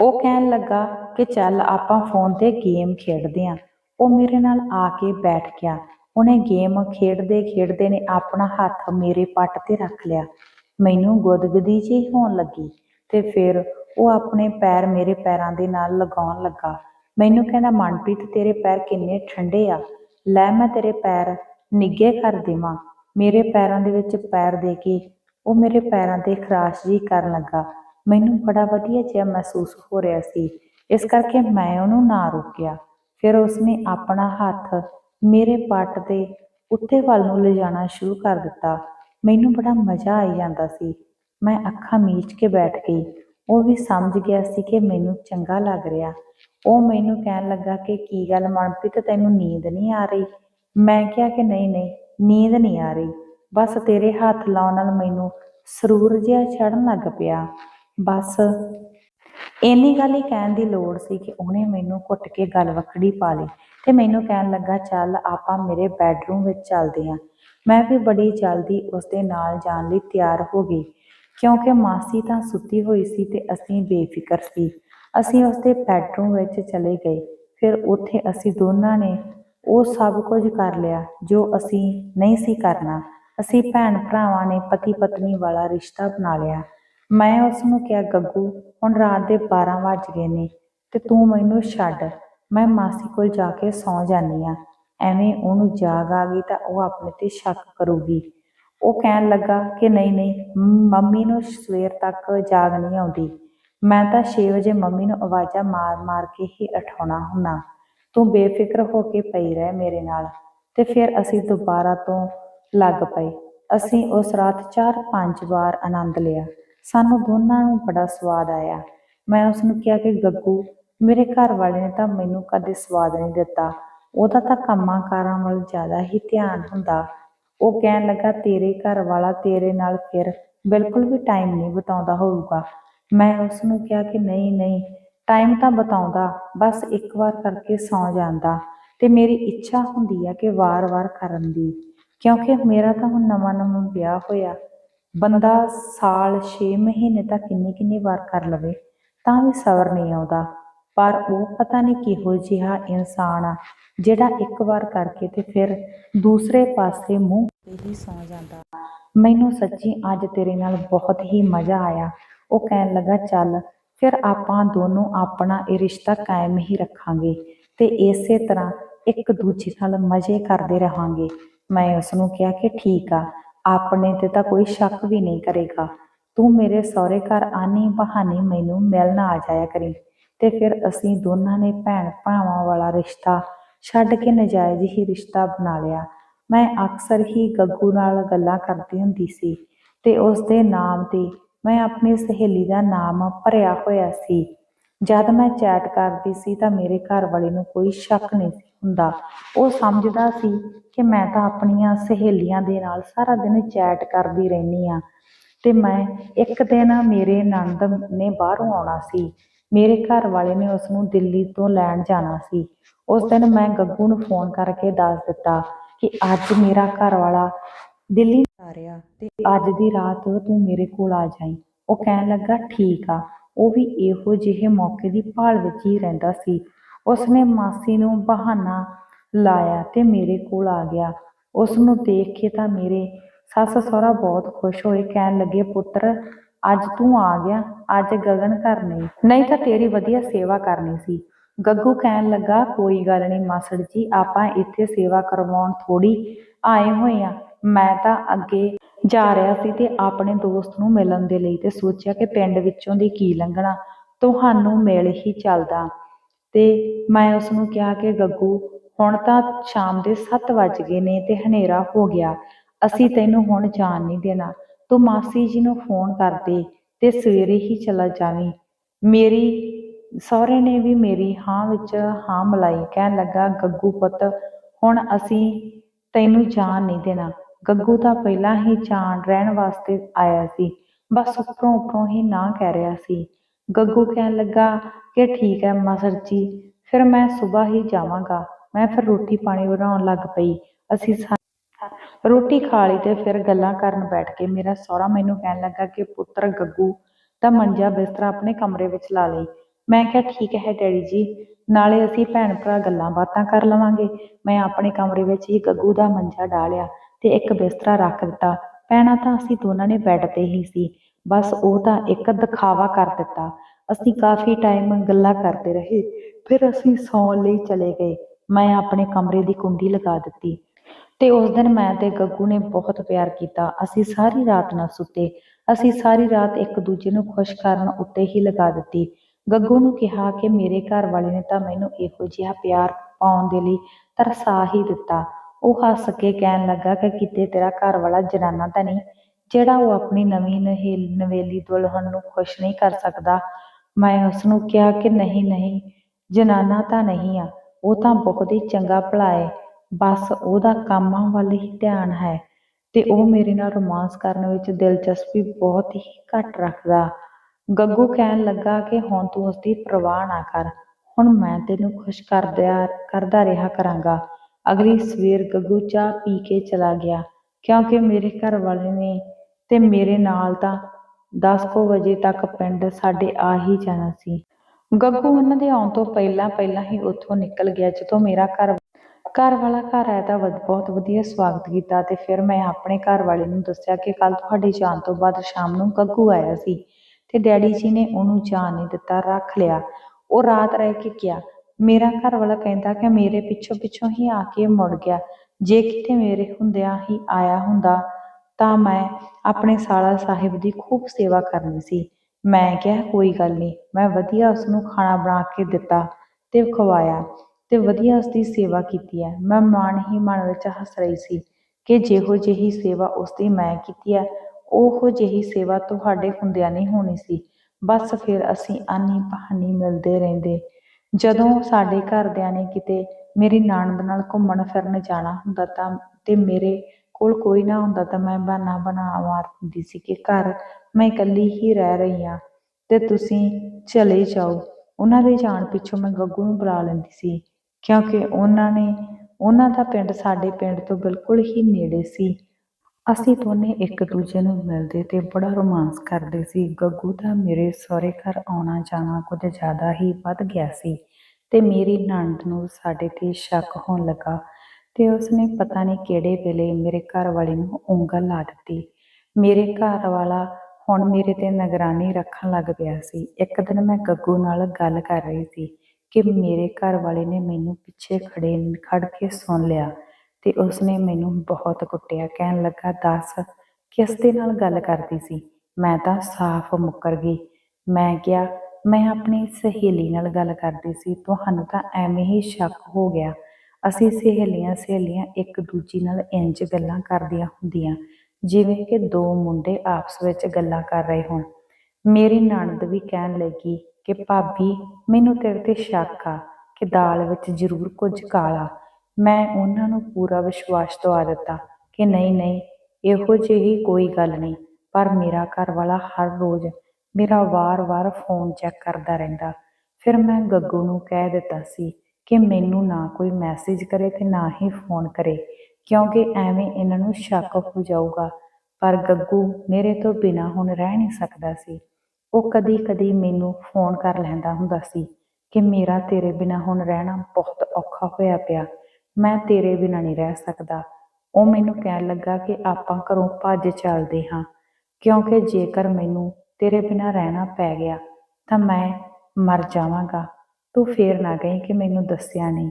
ਉਹ ਕਹਿਣ ਲੱਗਾ ਕਿ ਚੱਲ ਆਪਾਂ ਫੋਨ ਤੇ ਗੇਮ ਖੇਡਦੇ ਆਂ। ਉਹ ਮੇਰੇ ਨਾਲ ਆ ਕੇ ਬੈਠ ਗਿਆ। ਉਹਨੇ ਗੇਮ ਖੇਡਦੇ ਖੇਡਦੇ ਨੇ ਆਪਣਾ ਹੱਥ ਮੇਰੇ ਪੱਟ ਤੇ ਰੱਖ ਲਿਆ। ਮੈਨੂੰ ਗੁਦਗੁਦੀ ਜਿਹੀ ਹੋਣ ਲੱਗੀ ਤੇ ਫਿਰ ਉਹ ਆਪਣੇ ਪੈਰ ਮੇਰੇ ਪੈਰਾਂ ਦੇ ਨਾਲ ਲਗਾਉਣ ਲੱਗਾ। ਮੈਨੂੰ ਕਹਿੰਦਾ, ਮਨਪ੍ਰੀਤ, ਤੇਰੇ ਪੈਰ ਕਿੰਨੇ ਠੰਡੇ ਆ। ਲੈ ਮੈਂ ਤੇਰੇ ਪੈਰ ਨਿੱਘੇ ਕਰ ਦੇਵਾਂ। ਮੇਰੇ ਪੈਰਾਂ ਦੇ ਵਿੱਚ ਪੈਰ ਦੇ ਕੇ ਉਹ ਮੇਰੇ ਪੈਰਾਂ ਤੇ ਖਰਾਸ਼ ਜੀ ਕਰਨ ਲੱਗਾ। ਮੈਨੂੰ ਬੜਾ ਵਧੀਆ ਜਿਹਾ ਮਹਿਸੂਸ ਹੋ ਰਿਹਾ ਸੀ। ਇਸ ਕਰਕੇ ਮੈਂ ਉਹਨੂੰ ਨਾ ਰੋਕਿਆ। ਫਿਰ ਉਸਨੇ ਆਪਣਾ ਹੱਥ ਮੇਰੇ ਪੱਟ ਦੇ ਉੱਤੇ ਵੱਲ ਨੂੰ ਲਿਜਾਣਾ ਸ਼ੁਰੂ ਕਰ ਦਿੱਤਾ। ਮੈਨੂੰ ਬੜਾ ਮਜ਼ਾ ਆਈ ਜਾਂਦਾ ਸੀ। ਮੈਂ ਅੱਖਾਂ ਮੀਚ ਕੇ ਬੈਠ ਗਈ। ਉਹ ਵੀ ਸਮਝ ਗਿਆ ਸੀ ਕਿ ਮੈਨੂੰ ਚੰਗਾ ਲੱਗ ਰਿਹਾ। ਉਹ ਮੈਨੂੰ ਕਹਿਣ ਲੱਗਾ ਕਿ ਕੀ ਗੱਲ ਮਨਪ੍ਰੀਤ, ਤੈਨੂੰ ਨੀਂਦ ਨਹੀਂ ਆ ਰਹੀ? ਮੈਂ ਕਿਹਾ ਕਿ ਨਹੀਂ ਨਹੀਂ, ਨੀਂਦ ਨਹੀਂ ਆ ਰਹੀ। ਬਸ ਤੇਰੇ ਹੱਥ ਲਾਉਣ ਨਾਲ ਮੈਨੂੰ ਸਰੂਰ ਜਿਹਾ ਚੜਨ ਲੱਗ ਪਿਆ। ਬਸ ਇੰਨੀ ਗੱਲ ਹੀ ਕਹਿਣ ਦੀ ਲੋੜ ਸੀ ਕਿ ਉਹਨੇ ਮੈਨੂੰ ਘੁੱਟ ਕੇ ਗੱਲ ਵੱਖੜੀ ਪਾ ਲਈ ਤੇ ਮੈਨੂੰ ਕਹਿਣ ਲੱਗਾ, ਚੱਲ ਆਪਾਂ ਮੇਰੇ ਬੈੱਡਰੂਮ ਵਿੱਚ ਚੱਲਦੇ ਹਾਂ। ਮੈਂ ਵੀ ਬੜੀ ਜਲਦੀ ਉਸ ਦੇ ਨਾਲ ਜਾਣ ਲਈ ਤਿਆਰ ਹੋ ਗਈ, ਕਿਉਂਕਿ ਮਾਸੀ ਤਾਂ ਸੁੱਤੀ ਹੋਈ ਸੀ ਤੇ ਅਸੀਂ ਬੇਫਿਕਰ ਸੀ। ਅਸੀਂ ਉਸ ਦੇ ਬੈੱਡਰੂਮ ਵਿੱਚ ਚਲੇ ਗਏ, ਫਿਰ ਉੱਥੇ ਅਸੀਂ ਦੋਨਾਂ ਨੇ ਉਹ ਸਭ ਕੁਝ ਕਰ ਲਿਆ ਜੋ ਅਸੀਂ ਨਹੀਂ ਸੀ ਕਰਨਾ। ਅਸੀਂ ਭੈਣ ਭਰਾਵਾਂ ਨੇ ਪਤੀ ਪਤਨੀ ਵਾਲਾ ਰਿਸ਼ਤਾ ਬਣਾ ਲਿਆ। ਮੈਂ ਉਸ ਨੂੰ ਕਿਹਾ, ਗੱਗੂ, ਹੁਣ ਰਾਤ ਦੇ 12 ਵੱਜ ਗਏ ਨੇ ਤੇ ਤੂੰ ਮੈਨੂੰ ਛੱਡ, ਮੈਂ ਮਾਸੀ ਕੋਲ ਜਾ ਕੇ ਸੌਂ ਜਾਨੀ ਆ ਐਵੇਂ ਉਹਨੂੰ ਜਾਗ ਆ ਗਈ ਤਾਂ ਉਹ ਆਪਣੇ ਤੇ ਸ਼ੱਕ ਕਰੂਗੀ। ਉਹ ਕਹਿਣ ਲੱਗਾ ਕਿ ਨਹੀਂ ਨਹੀਂ, ਮੰਮੀ ਨੂੰ ਸਵੇਰ ਤੱਕ ਜਾਗ ਨਹੀਂ ਆਉਂਦੀ। ਮੈਂ ਤਾਂ 6 ਵਜੇ ਮੰਮੀ ਨੂੰ ਆਵਾਜ਼ਾਂ ਮਾਰ-ਮਾਰ ਕੇ ਹੀ ਉਠਾਉਣਾ ਹੁੰਨਾ ਤੂੰ ਬੇਫਿਕਰ ਹੋ ਕੇ ਪਈ ਰਹਿ ਮੇਰੇ ਨਾਲ। ਤੇ ਫਿਰ ਅਸੀਂ ਦੁਬਾਰਾ ਤੋਂ ਲੱਗ ਪਏ। ਅਸੀਂ ਉਸ ਰਾਤ 4-5 ਵਾਰ ਆਨੰਦ ਲਿਆ। ਸਾਨੂੰ ਦੋਨਾਂ ਨੂੰ ਬੜਾ ਸਵਾਦ ਆਇਆ। ਮੈਂ ਉਸ ਨੂੰ ਕਿਹਾ ਕਿ ਗੱਗੂ, ਮੇਰੇ ਘਰ ਵਾਲੇ ਨੇ ਤਾਂ ਮੈਨੂੰ ਕਦੇ ਸਵਾਦ ਨਹੀਂ ਦਿੱਤਾ। ਉਹਦਾ ਤਾਂ ਕੰਮਾਂ ਕਾਰਾਂ ਵੱਲ ਜ਼ਿਆਦਾ ਹੀ ਧਿਆਨ ਹੁੰਦਾ। ਉਹ ਕਹਿਣ ਲੱਗਾ, ਤੇਰੇ ਘਰ ਵਾਲਾ ਤੇਰੇ ਨਾਲ ਫਿਰ ਬਿਲਕੁਲ ਵੀ ਟਾਈਮ ਨਹੀਂ ਬਿਤਾਉਂਦਾ ਹੋਊਗਾ। ਮੈਂ ਉਸ ਨੂੰ ਕਿਹਾ ਕਿ ਨਹੀਂ ਨਹੀਂ ਟਾਈਮ ਤਾਂ ਬਿਤਾਉਂਦਾ, ਬਸ ਇੱਕ ਵਾਰ ਕਰਕੇ ਸੌਂ ਜਾਂਦਾ। ਤੇ ਮੇਰੀ ਇੱਛਾ ਹੁੰਦੀ ਹੈ ਕਿ ਵਾਰ-ਵਾਰ ਕਰਨ ਦੀ, ਕਿਉਂਕਿ ਮੇਰਾ ਤਾਂ ਹੁਣ ਨਵਾਂ-ਨਵਾਂ ਵਿਆਹ ਹੋਇਆ। ਬੰਦਾ ਸਾਲ 6 ਮਹੀਨੇ ਤਾਂ ਕਿੰਨੀ ਕਿੰਨੀ ਵਾਰ ਕਰ ਲਵੇ, ਤਾਂ ਵੀ ਸਬਰ ਨਹੀਂ ਆਉਂਦਾ। ਪਰ ਉਹ ਪਤਾ ਨਹੀਂ ਕਿਹੋ ਜਿਹਾ ਇਨਸਾਨ ਆ, ਜਿਹੜਾ ਇੱਕ ਵਾਰ ਕਰਕੇ ਤੇ ਫਿਰ ਦੂਸਰੇ ਪਾਸੇ ਮੂੰਹ ਤੇ ਹੀ ਸੌ ਜਾਂਦਾ। ਮੈਨੂੰ ਸੱਚੀ ਅੱਜ ਤੇਰੇ ਨਾਲ ਬਹੁਤ ਹੀ ਮਜ਼ਾ ਆਇਆ। ਉਹ ਕਹਿਣ ਲੱਗਾ, ਚੱਲ, ਫਿਰ ਆਪਾਂ ਦੋਨੋਂ ਆਪਣਾ ਇਹ ਰਿਸ਼ਤਾ ਕਾਇਮ ਹੀ ਰੱਖਾਂਗੇ ਤੇ ਇਸੇ ਤਰ੍ਹਾਂ ਇੱਕ ਦੂਜੇ ਨਾਲ ਮਜ਼ੇ ਕਰਦੇ ਰਹਾਂਗੇ। ਮੈਂ ਉਸ ਨੂੰ ਕਿਹਾ ਕਿ ਠੀਕ ਆ, ਆਪਣੇ ਤੇ ਤਾਂ ਕੋਈ ਸ਼ੱਕ ਵੀ ਨਹੀਂ ਕਰੇਗਾ। ਤੂੰ ਮੇਰੇ ਸਹੁਰੇ ਘਰ ਆਨੀ ਬਹਾਨੀ ਮੈਨੂੰ ਮਿਲਣ ਆ ਜਾਇਆ ਕਰੀ। ਤੇ ਫਿਰ ਅਸੀਂ ਦੋਨਾਂ ਨੇ ਭੈਣ ਭਰਾਵਾਂ ਵਾਲਾ ਰਿਸ਼ਤਾ ਛੱਡ ਕੇ ਨਜਾਇਜ਼ ਹੀ ਰਿਸ਼ਤਾ ਬਣਾ ਲਿਆ। ਮੈਂ ਅਕਸਰ ਹੀ ਗੱਗੂ ਨਾਲ ਗੱਲਾਂ ਕਰਦੀ ਹੁੰਦੀ ਸੀ ਤੇ ਉਸ ਦੇ ਨਾਮ ਤੇ ਮੈਂ ਆਪਣੀ ਸਹੇਲੀ ਦਾ ਨਾਮ ਭਰਿਆ ਹੋਇਆ ਸੀ। ਜਦ ਮੈਂ ਚੈਟ ਕਰਦੀ ਸੀ ਤਾਂ ਮੇਰੇ ਘਰ ਵਾਲੇ ਨੂੰ ਕੋਈ ਸ਼ੱਕ ਨਹੀਂ ਸੀ ਹੁੰਦਾ। ਉਹ ਸਮਝਦਾ ਸੀ ਕਿ ਮੈਂ ਤਾਂ ਆਪਣੀਆਂ ਸਹੇਲੀਆਂ ਦੇ ਨਾਲ ਸਾਰਾ ਦਿਨ ਚੈਟ ਕਰਦੀ ਰਹਿੰਦੀ ਆ ਤੇ ਮੈਂ ਇੱਕ ਦਿਨ ਮੇਰੇ ਨਣਦ ਨੇ ਬਾਹਰੋਂ ਆਉਣਾ ਸੀ। ਮੇਰੇ ਘਰ ਵਾਲੇ ਨੇ ਉਸ ਨੂੰ ਦਿੱਲੀ ਤੋਂ ਲੈਣ ਜਾਣਾ ਸੀ। ਉਸ ਦਿਨ ਮੈਂ ਗੱਗੂ ਨੂੰ ਫੋਨ ਕਰਕੇ ਦੱਸ ਦਿੱਤਾ ਕਿ ਅੱਜ ਮੇਰਾ ਘਰ ਵਾਲਾ ਦਿੱਲੀ ਆ ਰਿਹਾ ਤੇ ਅੱਜ ਦੀ ਰਾਤ ਤੂੰ ਮੇਰੇ ਕੋਲ ਆ ਜਾਈਂ। ਉਹ ਕਹਿਣ ਲੱਗਾ ਠੀਕ ਆ। ਉਹ ਵੀ ਇਹੋ ਜਿਹੇ ਮੌਕੇ ਦੀ ਭਾਲ ਵਿੱਚ ਹੀ ਰਹਿੰਦਾ ਸੀ। ਉਸਨੇ ਮਾਸੀ ਨੂੰ ਬਹਾਨਾ ਲਾਇਆ ਤੇ ਮੇਰੇ ਕੋਲ ਆ ਗਿਆ। ਉਸ ਨੂੰ ਦੇਖ ਕੇ ਤਾਂ ਮੇਰੇ ਸੱਸ ਸਹੁਰਾ ਬਹੁਤ ਖੁਸ਼ ਹੋਏ ਕਹਿਣ ਲੱਗੇ ਪੁੱਤਰ ਅੱਜ ਤੂੰ ਆ ਗਿਆ, ਅੱਜ ਗਗਨ ਘਰ ਨਹੀਂ। ਨਹੀਂ ਤਾਂ ਤੇਰੀ ਵਧੀਆ ਸੇਵਾ ਕਰਨੀ ਸੀ। ਗੱਗੂ ਕਹਿਣ ਲੱਗਾ, ਕੋਈ ਗੱਲ ਨਹੀਂ ਮਾਸੜ ਜੀ, ਆਪਾਂ ਇੱਥੇ ਸੇਵਾ ਕਰਵਾਉਣ ਥੋੜੀ ਆਏ ਹੋਏ ਆ। ਮੈਂ ਤਾਂ ਅੱਗੇ ਜਾ ਰਿਹਾ ਸੀ ਤੇ ਆਪਣੇ ਦੋਸਤ ਨੂੰ ਮਿਲਣ ਦੇ ਲਈ ਤੇ ਸੋਚਿਆ ਕਿ ਪਿੰਡ ਵਿੱਚੋਂ ਦੀ ਕੀ ਲੰਘਣਾ, ਤੁਹਾਨੂੰ ਮਿਲ ਹੀ ਚੱਲਦਾ। ਤੇ ਮੈਂ ਉਸ ਨੂੰ ਕਿਹਾ ਕਿ ਗੱਗੂ, ਹੁਣ ਤਾਂ ਸ਼ਾਮ ਦੇ 7 ਵੱਜ ਗਏ ਨੇ ਤੇ ਹਨੇਰਾ ਹੋ ਗਿਆ। ਅਸੀਂ ਤੈਨੂੰ ਹੁਣ ਜਾਣ ਨਹੀਂ ਦੇਣਾ। ਤੂੰ ਮਾਸੀ ਜੀ ਨੂੰ ਫੋਨ ਕਰ ਦੇ ਤੇ ਸਵੇਰੇ ਹੀ ਚਲਾ ਜਾਵੀਂ। ਮੇਰੀ, ਸਹੁਰੇ ਨੇ ਵੀ ਮੇਰੀ ਹਾਂ ਵਿੱਚ ਹਾਂ ਮਲਾਈ ਕਹਿਣ ਲੱਗਾ, ਗੱਗੂ ਪੁੱਤ, ਹੁਣ ਅਸੀਂ ਤੈਨੂੰ ਜਾਣ ਨਹੀਂ ਦੇਣਾ। ਗੱਗੂ ਤਾਂ ਪਹਿਲਾਂ ਹੀ ਜਾਣ ਰਹਿਣ ਵਾਸਤੇ ਆਇਆ ਸੀ, ਬਸ ਉੱਪਰੋਂ ਉੱਪਰੋਂ ਹੀ ਨਾ ਕਹਿ ਰਿਹਾ ਸੀ। ਗੱਗੂ ਕਹਿਣ ਲੱਗਾ ਕਿ ਠੀਕ ਹੈ ਮਾਸਰ ਜੀ, ਫਿਰ ਮੈਂ ਸਵੇਰ ਹੀ ਜਾਵਾਂਗਾ। ਮੈਂ ਫਿਰ ਰੋਟੀ ਪਾਣੀ ਬਣਾਉਣ ਲੱਗ ਪਈ। ਅਸੀਂ ਰੋਟੀ ਖਾ ਲਈ ਤੇ ਫਿਰ ਗੱਲਾਂ ਕਰਨ ਬੈਠ ਕੇ ਮੇਰਾ ਸਹੁਰਾ ਮੈਨੂੰ ਕਹਿਣ ਲੱਗਾ ਕਿ ਪੁੱਤਰ ਗੱਗੂ, ਤਾਂ ਮੰਜਾ ਬਿਸਤਰਾ ਆਪਣੇ ਕਮਰੇ ਵਿੱਚ ਲਾ ਲਈ। ਮੈਂ ਕਿਹਾ, ਠੀਕ ਹੈ ਡੈਡੀ ਜੀ, ਨਾਲੇ ਅਸੀਂ ਭੈਣ ਭਰਾ ਗੱਲਾਂ ਬਾਤਾਂ ਕਰ ਲਵਾਂਗੇ। ਮੈਂ ਆਪਣੇ ਕਮਰੇ ਵਿੱਚ ਹੀ ਗੱਗੂ ਦਾ ਮੰਜਾ ਡਾਲਿਆ ਤੇ ਇੱਕ ਬਿਸਤਰਾ ਰੱਖ ਦਿੱਤਾ। ਪੈਣਾ ਤਾਂ ਅਸੀਂ ਦੋਨਾਂ ਨੇ ਬੈੱਡ ਤੇ ਹੀ ਸੀ। ਬਸ ਉਹ ਤਾਂ ਇੱਕ ਦਿਖਾਵਾ ਕਰ ਦਿੱਤਾ। ਅਸੀਂ ਕਾਫੀ ਟਾਈਮ ਗੱਲਾਂ ਕਰਦੇ ਰਹੇ, ਫਿਰ ਅਸੀਂ ਸੌਣ ਲਈ ਚਲੇ ਗਏ। ਮੈਂ ਆਪਣੇ ਕਮਰੇ ਦੀ ਕੁੰਡੀ ਲਗਾ ਦਿੱਤੀ। ਤੇ ਉਸ ਦਿਨ ਮੈਂ ਤੇ ਗੱਗੂ ਨੇ ਬਹੁਤ ਪਿਆਰ ਕੀਤਾ। ਅਸੀਂ ਸਾਰੀ ਰਾਤ ਨਾ ਸੁੱਤੇ। ਅਸੀਂ ਸਾਰੀ ਰਾਤ ਇੱਕ ਦੂਜੇ ਨੂੰ ਖੁਸ਼ ਕਰਨ ਉੱਤੇ ਹੀ ਲਗਾ ਦਿੱਤੀ। ਗੱਗੂ ਨੂੰ ਕਿਹਾ ਕਿ ਮੇਰੇ ਘਰ ਵਾਲੇ ਨੇ ਤਾਂ ਮੈਨੂੰ ਇਹੋ ਜਿਹਾ ਪਿਆਰ ਪਾਉਣ ਦੇ ਲਈ ਤਰਸਾ ਹੀ ਦਿੱਤਾ। ਉਹ ਹੱਸ ਕੇ ਕਹਿਣ ਲੱਗਾ ਕਿ ਕਿਤੇ ਤੇਰਾ ਘਰ ਵਾਲਾ ਜਨਾਨਾ ਤਾਂ ਨਹੀਂ, ਜਿਹੜਾ ਉਹ ਆਪਣੀ ਨਵੀਂ ਨਹੇਲ, ਨਵੇਲੀ ਦੁਲਹਨ ਨੂੰ ਖੁਸ਼ ਨਹੀਂ ਕਰ ਸਕਦਾ। ਮੈਂ ਉਸ ਨੂੰ ਕਿਹਾ ਕਿ ਨਹੀਂ ਨਹੀਂ, ਜਨਾਨਾ ਤਾਂ ਨਹੀਂ ਆ, ਉਹ ਤਾਂ ਬਹੁਤ ਹੀ ਚੰਗਾ ਭਲਾ ਹੈ ਬਸ ਉਹਦਾ ਕੰਮਾਂ ਵੱਲ ਹੀ ਧਿਆਨ ਹੈ ਤੇ ਉਹ ਮੇਰੇ ਨਾਲ ਰੋਮਾਂਸ ਕਰਨ ਵਿੱਚ ਦਿਲਚਸਪੀ ਬਹੁਤ ਹੀ ਘੱਟ ਰੱਖਦਾ। ਗੱਗੂ ਕਹਿਣ ਲੱਗਾ ਕਿ ਹੁਣ ਤੂੰ ਉਸਦੀ ਪਰਵਾਹ ਨਾ ਕਰ। ਹੁਣ ਮੈਂ ਤੈਨੂੰ ਖੁਸ਼ ਕਰਦਿਆ ਕਰਦਾ ਰਿਹਾ ਕਰਾਂਗਾ। ਅਗਲੀ ਸਵੇਰ ਗੱਗੂ ਚਾਹ ਪੀ ਕੇ ਚਲਾ ਗਿਆ। ਕਿਉਂਕਿ ਮੇਰੇ ਘਰ ਵਾਲੇ ਨੇ ਤੇ ਮੇਰੇ ਨਾਲ ਤਾਂ 10 ਕੁ ਵਜੇ ਤੱਕ ਪਿੰਡ ਸਾਡੇ ਆ ਹੀ ਜਾਣਾ ਸੀ। ਗੱਗੂ ਉਹਨਾਂ ਦੇ ਆਉਣ ਤੋਂ ਪਹਿਲਾਂ ਪਹਿਲਾਂ ਹੀ ਉੱਥੋਂ ਨਿਕਲ ਗਿਆ ਜਦੋਂ ਮੇਰਾ ਘਰ ਘਰ ਵਾਲਾ ਘਰ ਆਇਆ ਤਾਂ ਬਹੁਤ ਵਧੀਆ ਸਵਾਗਤ ਕੀਤਾ ਤੇ ਫਿਰ ਮੈਂ ਆਪਣੇ ਘਰ ਵਾਲੇ ਨੂੰ ਦੱਸਿਆ ਕਿ ਕੱਲ ਤੁਹਾਡੇ ਜਾਣ ਤੋਂ ਬਾਅਦ ਸ਼ਾਮ ਨੂੰ ਗੱਗੂ ਆਇਆ ਸੀ ਤੇ ਡੈਡੀ ਜੀ ਨੇ ਉਹਨੂੰ ਜਾਣ ਨਹੀਂ ਦਿੱਤਾ, ਰੱਖ ਲਿਆ। ਉਹ ਰਾਤ ਰਹਿ ਕੇ ਗਿਆ। ਮੇਰਾ ਘਰ ਵਾਲਾ ਕਹਿੰਦਾ ਕਿ ਮੇਰੇ ਪਿੱਛੋਂ ਪਿੱਛੋਂ ਹੀ ਆ ਕੇ ਮੁੜ ਗਿਆ। ਜੇ ਕਿਤੇ ਮੇਰੇ ਹੁੰਦਿਆਂ ਹੀ ਆਇਆ ਹੁੰਦਾ ਤਾਂ ਮੈਂ ਆਪਣੇ ਸਾਲਾ ਸਾਹਿਬ ਦੀ ਖੂਬ ਸੇਵਾ ਕਰਨੀ ਸੀ। ਮੈਂ ਕਿਹਾ, ਕੋਈ ਗੱਲ ਨਹੀਂ। ਮੈਂ ਵਧੀਆ ਉਸ ਨੂੰ ਖਾਣਾ ਬਣਾ ਕੇ ਦਿੱਤਾ ਤੇ ਖਵਾਇਆ। ਤੇ ਵਧੀਆ ਉਸ ਦੀ ਸੇਵਾ ਕੀਤੀ ਹੈ। ਮੈਂ ਮਨ ਹੀ ਮਨ ਵਿੱਚ ਹੱਸ ਰਹੀ ਸੀ ਕਿ ਜਿਹੋ ਜਿਹੀ ਸੇਵਾ ਉਸ ਦੀ ਮੈਂ ਕੀਤੀ ਹੈ ਉਹੋ ਜਿਹੀ ਸੇਵਾ ਤੁਹਾਡੇ ਹੁੰਦਿਆਂ ਨਹੀਂ ਹੋਣੀ ਸੀ। ਬਸ ਫਿਰ ਅਸੀਂ ਆਨੀ ਬਹਾਨੀ ਮਿਲਦੇ ਰਹਿੰਦੇ। ਜਦੋਂ ਸਾਡੇ ਘਰਦਿਆਂ ਨੇ ਕਿਤੇ ਮੇਰੀ ਨਣਦ ਨਾਲ ਘੁੰਮਣ ਫਿਰਨ ਜਾਣਾ ਹੁੰਦਾ ਤਾਂ ਤੇ ਮੇਰੇ ਕੋਲ ਕੋਈ ਨਾ ਹੁੰਦਾ ਤਾਂ ਮੈਂ ਬਹਾਨਾ ਬਣਾ ਮਾਰ ਦਿੰਦੀ ਸੀ ਕਿ ਘਰ ਮੈਂ ਇਕੱਲੀ ਹੀ ਰਹਿ ਰਹੀ ਹਾਂ ਤੇ ਤੁਸੀਂ ਚਲੇ ਜਾਓ। ਉਹਨਾਂ ਦੇ ਜਾਣ ਪਿੱਛੋਂ ਮੈਂ ਗੱਗੂ ਨੂੰ ਬੁਲਾ ਲੈਂਦੀ ਸੀ। ਕਿਉਂਕਿ ਉਹਨਾਂ ਨੇ, ਉਹਨਾਂ ਦਾ ਪਿੰਡ ਸਾਡੇ ਪਿੰਡ ਤੋਂ ਬਿਲਕੁਲ ਹੀ ਨੇੜੇ ਸੀ। ਅਸੀਂ ਦੋਨੇ ਇੱਕ ਦੂਜੇ ਨੂੰ ਮਿਲਦੇ ਤੇ ਬੜਾ ਰੋਮਾਂਸ ਕਰਦੇ ਸੀ। ਗੱਗੂ ਦਾ ਮੇਰੇ ਸਹੁਰੇ ਘਰ ਆਉਣਾ ਜਾਣਾ ਕੁਝ ਜ਼ਿਆਦਾ ਹੀ ਵੱਧ ਗਿਆ ਸੀ ਤੇ ਮੇਰੀ ਨਣਦ ਨੂੰ ਸਾਡੇ ਤੇ ਸ਼ੱਕ ਹੋਣ ਲੱਗਾ ਤੇ ਉਸਨੇ ਪਤਾ ਨਹੀਂ ਕਿਹੜੇ ਵੇਲੇ ਮੇਰੇ ਘਰ ਵਾਲੇ ਨੂੰ ਉਂਗਲ ਲਾ ਦਿੱਤੀ। ਮੇਰੇ ਘਰ ਵਾਲਾ ਹੁਣ ਮੇਰੇ ਤੇ ਨਿਗਰਾਨੀ ਰੱਖਣ ਲੱਗ ਪਿਆ ਸੀ। ਇੱਕ ਦਿਨ ਮੈਂ ਗੱਗੂ ਨਾਲ ਗੱਲ ਕਰ ਰਹੀ ਸੀ। ਕਿ ਮੇਰੇ ਘਰ ਵਾਲੇ ਨੇ ਮੈਨੂੰ ਪਿੱਛੇ ਖੜੇ ਖੜ ਕੇ ਸੁਣ ਲਿਆ ਤੇ ਉਸਨੇ ਮੈਨੂੰ ਬਹੁਤ ਕੁੱਟਿਆ। ਕਹਿਣ ਲੱਗਾ, ਦੱਸ, ਕਿਸ ਦੇ ਨਾਲ ਗੱਲ ਕਰਦੀ ਸੀ? ਮੈਂ ਤਾਂ ਸਾਫ਼ ਮੁੱਕਰ ਗਈ। ਮੈਂ ਕਿਹਾ, ਮੈਂ ਆਪਣੀ ਸਹੇਲੀ ਨਾਲ ਗੱਲ ਕਰਦੀ ਸੀ। ਤੁਹਾਨੂੰ ਤਾਂ ਐਵੇਂ ਹੀ ਸ਼ੱਕ ਹੋ ਗਿਆ। ਅਸੀਂ ਸਹੇਲੀਆਂ ਸਹੇਲੀਆਂ ਇੱਕ ਦੂਜੀ ਨਾਲ ਇੰਜ ਗੱਲਾਂ ਕਰਦੀਆਂ ਹੁੰਦੀਆਂ, ਜਿਵੇਂ ਕਿ ਦੋ ਮੁੰਡੇ ਆਪਸ ਵਿੱਚ ਗੱਲਾਂ ਕਰ ਰਹੇ ਹੋਣ। ਮੇਰੀ ਨਣਦ ਵੀ ਕਹਿਣ ਲੱਗੀ ਕਿ ਭਾਬੀ ਮੈਨੂੰ ਤੇਰੇ ਤੇ ਸ਼ੱਕ ਆ ਕਿ ਦਾਲ ਵਿੱਚ ਜ਼ਰੂਰ ਕੁਝ ਕਾਲਾ। ਮੈਂ ਉਹਨਾਂ ਨੂੰ ਪੂਰਾ ਵਿਸ਼ਵਾਸ ਦਵਾ ਦਿੱਤਾ ਕਿ ਨਹੀਂ ਨਹੀਂ ਇਹੋ ਜਿਹੀ ਕੋਈ ਗੱਲ ਨਹੀਂ ਪਰ ਮੇਰਾ ਘਰ ਵਾਲਾ ਹਰ ਰੋਜ਼ ਮੇਰਾ ਵਾਰ-ਵਾਰ ਫੋਨ ਚੈੱਕ ਕਰਦਾ ਰਹਿੰਦਾ। ਫਿਰ ਮੈਂ ਗੱਗੂ ਨੂੰ ਕਹਿ ਦਿੱਤਾ ਸੀ ਕਿ ਮੈਨੂੰ ਨਾ ਕੋਈ ਮੈਸੇਜ ਕਰੇ ਤੇ ਨਾ ਹੀ ਫੋਨ ਕਰੇ ਕਿਉਂਕਿ ਐਵੇਂ ਇਹਨਾਂ ਨੂੰ ਸ਼ੱਕ ਹੋ ਜਾਊਗਾ। ਪਰ ਗੱਗੂ ਮੇਰੇ ਤੋਂ ਬਿਨਾ ਹੁਣ ਰਹਿ ਨਹੀਂ ਸਕਦਾ ਸੀ। ਉਹ ਕਦੀ-ਕਦੀ ਮੈਨੂੰ ਫੋਨ ਕਰ ਲੈਂਦਾ ਹੁੰਦਾ ਸੀ ਕਿ ਮੇਰਾ ਤੇਰੇ ਬਿਨਾ ਹੁਣ ਰਹਿਣਾ ਬਹੁਤ ਔਖਾ ਹੋਇਆ ਪਿਆ। ਮੈਂ ਤੇਰੇ ਬਿਨਾ ਨਹੀਂ ਰਹਿ ਸਕਦਾ। ਉਹ ਮੈਨੂੰ ਕਹਿਣ ਲੱਗਾ ਕਿ ਆਪਾਂ ਘਰੋਂ ਭੱਜ ਚੱਲਦੇ ਹਾਂ, ਕਿਉਂਕਿ ਜੇਕਰ ਮੈਨੂੰ ਤੇਰੇ ਬਿਨਾ ਰਹਿਣਾ ਪੈ ਗਿਆ ਤਾਂ ਮੈਂ ਮਰ ਜਾਵਾਂਗਾ। ਤੂੰ ਫੇਰ ਨਾ ਕਹੀਂ ਕਿ ਮੈਨੂੰ ਦੱਸਿਆ ਨਹੀਂ।